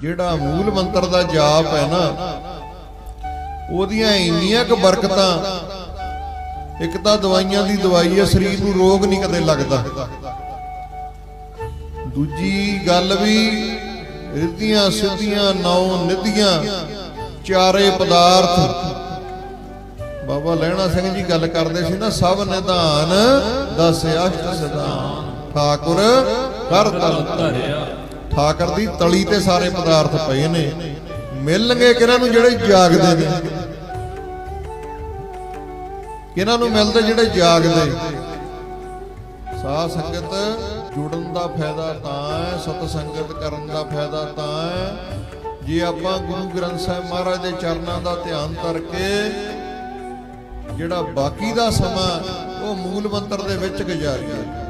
ਜਿਹੜਾ ਮੂਲ ਮੰਤਰ ਦਾ ਜਾਪ ਹੈ ਨਾ, ਉਹਦੀਆਂ ਇੰਨੀਆਂ ਕੁ ਬਰਕਤਾਂ, ਇੱਕ ਤਾਂ ਦਵਾਈਆਂ ਦੀ ਦਵਾਈ ਹੈ, ਸਰੀਰ ਨੂੰ ਰੋਗ ਨਹੀਂ ਕਦੇ ਲੱਗਦਾ। ਦੂਜੀ ਗੱਲ ਵੀ, ਰਿੱਧੀਆਂ ਸਿੱਧੀਆਂ, ਨੌ ਨਿਧੀਆਂ, ਚਾਰੇ ਪਦਾਰਥ। ਬਾਬਾ ਲਹਿਣਾ ਸਿੰਘ ਜੀ ਗੱਲ ਕਰਦੇ ਸੀ ਨਾ, ਸਭ ਨਿਧਾਨ, ਦਸ ਅਸ਼ਟ ਸਿਧਾਨ। ਠਾਕੁਰ ਕਰ ਤਲ ਧਰਿਆ। ਠਾਕਰ ਦੀ ਤਲੀ ਤੇ ਸਾਰੇ ਪਦਾਰਥ ਪਏ ਨੇ। ਮਿਲਣਗੇ ਕਿਹਨਾਂ ਨੂੰ ਜਿਹੜੇ ਜਾਗਦੇ ਨੇ? ਕਿਹਨਾਂ ਨੂੰ ਮਿਲਦੇ ਜਿਹੜੇ ਜਾਗਦੇ? ਸਾਧ ਸੰਗਤ, ਜੁੜਨ ਦਾ ਫਾਇਦਾ ਤਾਂ ਹੈ, ਸਤ ਸੰਗਤ ਕਰਨ ਦਾ ਫਾਇਦਾ ਤਾਂ ਹੈ। ਜੇ ਆਪਾਂ ਗੁਰੂ ਗ੍ਰੰਥ ਸਾਹਿਬ ਮਹਾਰਾਜ ਦੇ ਚਰਨਾਂ ਦਾ ਧਿਆਨ ਕਰਕੇ ਜਿਹੜਾ ਬਾਕੀ ਦਾ ਸਮਾਂ ਉਹ ਮੂਲ ਮੰਤਰ ਦੇ ਵਿੱਚ ਗੁਜ਼ਾਰੀਏ।